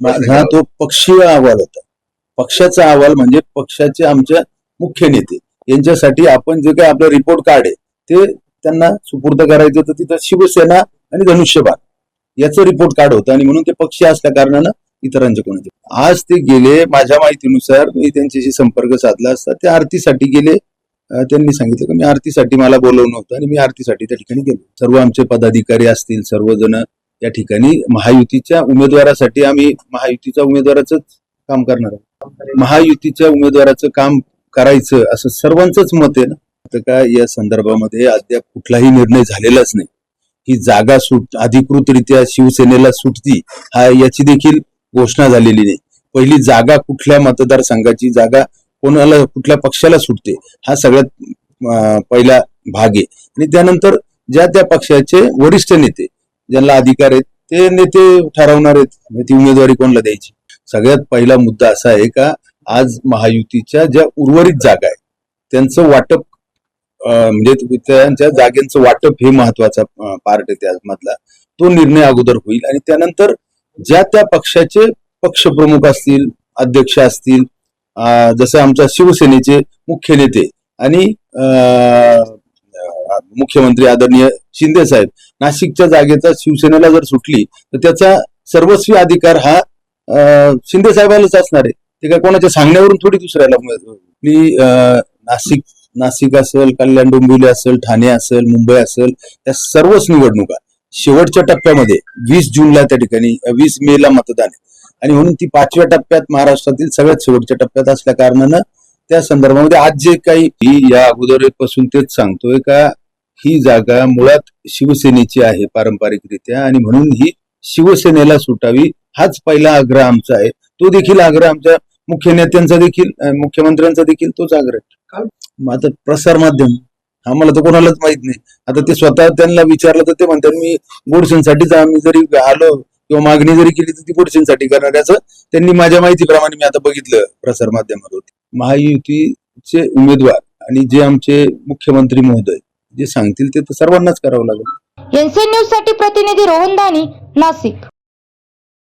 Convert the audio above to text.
माझा तो पक्षीय अहवाल होता. पक्षाचा अहवाल म्हणजे पक्षाचे आमच्या मुख्य नेते. यांच्यासाठी आपण जे काही आपलं रिपोर्ट कार्ड आहे ते त्यांना सुपूर्द करायचं तर तिथं शिवसेना आणि धनुष्यबाण याचं रिपोर्ट कार्ड होतं आणि म्हणून ते पक्षी असल्या कारणानं इतरांचे कोणाचे आज ते गेले माझ्या माहितीनुसार मी त्यांच्याशी संपर्क साधला असता ते आरतीसाठी गेले. त्यांनी सांगितलं की मी आरतीसाठी मला बोलवणं होतं आणि मी आरतीसाठी त्या ठिकाणी गेलो. सर्व आमचे पदाधिकारी असतील सर्वजण त्या ठिकाणी महायुतीच्या उमेदवारासाठी आम्ही महायुतीच्या उमेदवाराच काम करणार आहोत. महायुतीच्या उमेदवाराचं काम करायचं असं सर्वांचंच मत आहे ना? तर काय या संदर्भामध्ये अद्याप कुठलाही निर्णय झालेलाच नाही. ही जागा सुट अधिकृतरित्या शिवसेनेला सुटती हा याची देखील घोषणा झालेली नाही. पहिली जागा कुठल्या मतदारसंघाची जागा कोणाला कुठल्या पक्षाला सुटते हा सगळ्यात पहिला भाग आहे. आणि त्यानंतर ज्या त्या पक्षाचे वरिष्ठ नेते ज्यांना अधिकार आहेत ते नेते ठरवणार आहेत. ती उमेदवारी कोणाला द्यायची? सगळ्यात पहिला मुद्दा असा आहे का आज महायुतीच्या ज्या उर्वरित जागा आहेत त्यांचं वाटप म्हणजे त्यांच्या जागेचं वाटप हे महत्त्वाचा पार्ट आहे त्यामधला. तो निर्णय अगोदर होईल आणि त्यानंतर ज्या त्या पक्षाचे पक्षप्रमुख असतील अध्यक्ष असतील जसं आमच्या शिवसेनेचे मुख्य नेते आणि मुख्यमंत्री आदरणीय शिंदे साहेब नाशिकच्या जागेचा शिवसेनेला जर सुटली तर त्याचा सर्वस्वी अधिकार हा शिंदे साहेबांनाच असणार आहे. ते काय कोणाच्या सांगण्यावरून थोडी दुसऱ्याला मी नाशिक नाशिक असेल कल्याण डोंबिवली असेल ठाणे असेल मुंबई असेल त्या सर्वच निवडणुका शेवटच्या टप्प्यामध्ये वीस जूनला त्या ठिकाणी वीस मे ला मतदान आहे. आणि म्हणून ती पाचव्या टप्प्यात महाराष्ट्रातील सगळ्यात शेवटच्या टप्प्यात असल्या कारणानं त्या संदर्भामध्ये आज जे काही ही या अगोदरपासून तेच सांगतोय का ही जागा मुळात शिवसेनेची आहे पारंपरिकरित्या आणि म्हणून ही शिवसेनेला सुटावी हाच पहिला आग्रह आमचा आहे. तो देखील आग्रह आमच्या मुख्य नेत्यांचा देखील मुख्यमंत्र्यांचा देखील तोच आग्रह आता प्रसार माध्यम आम्हाला तर कोणालाच माहीत नाही. आता ते स्वतः त्यांना विचारलं तर ते म्हणतात मी गोडसेंसाठीच आम्ही जरी आलो किंवा मागणी जरी केली तर ती गोडसेंसाठी करणार याचं त्यांनी माझ्या माहितीप्रमाणे मी आता बघितलं प्रसार माध्यमावर महायुतीचे उमेदवार आणि जे आमचे मुख्यमंत्री महोदय जे सांगतील ते तर सर्वांनाच करावं लागेल. एनसीएन न्यूजसाठी प्रतिनिधी रोहन दानी नाशिक.